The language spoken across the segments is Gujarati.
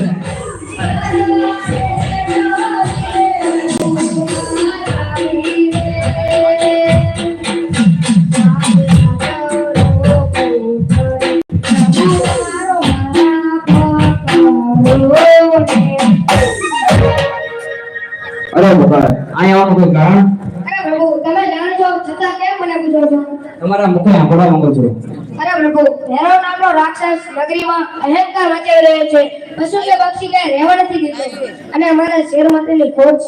અરે મુખા અહીંયા આવવાનું કોઈ કારણ છતાં કેમ મને પૂછો છો? તમારા મુખે સાંભળવા માંગો છો. અરે પ્રભુ ભૈરવ નામનો રાક્ષસ નગરીમાં અહંકાર મચાવી રહ્યો છે. પશુ કે પક્ષી કે રહેવા નથી દીધો અને અમારા શહેરમાં તેની ખોજ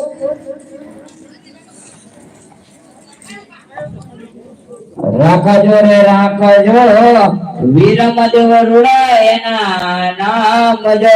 રાખજો રે રાખજો. વીરમદેવ રૂડા એના નામ જો.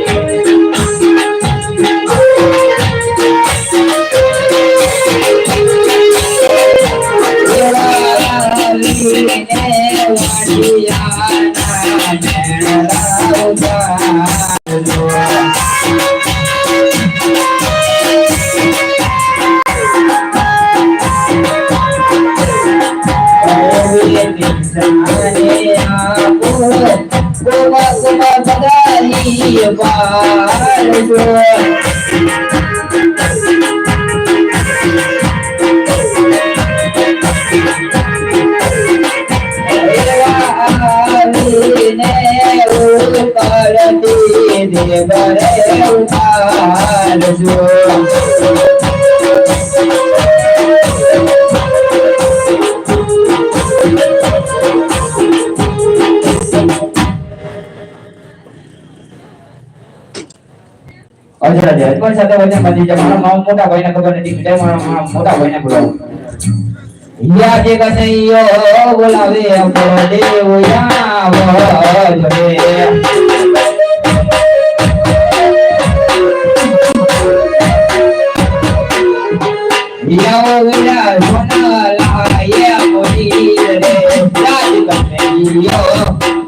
Bye. અચ્છા અચ્છા પણ સાથે વચન બધી છે મારા મામા મોટા ભાઈને ખબર નથી કે મારા મામા મોટા બોલાવો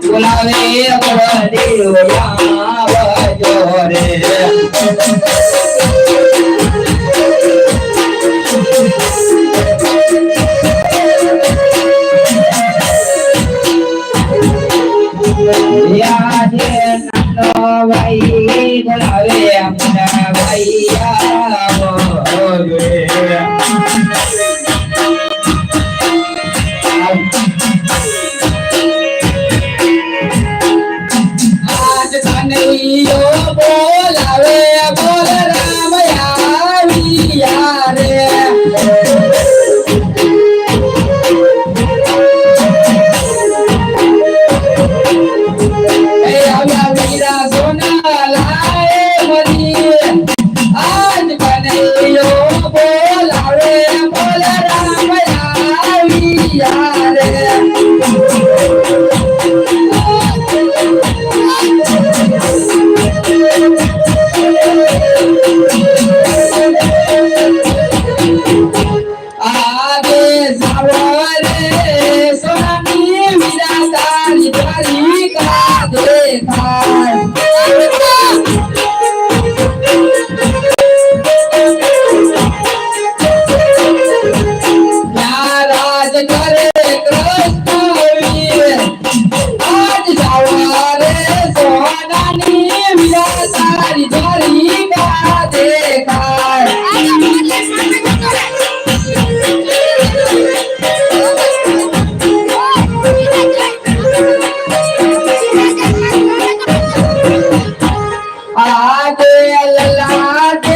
બોલાવે અમો દેવ યાવ જો રે yeah. லாதே அல்ல லாதே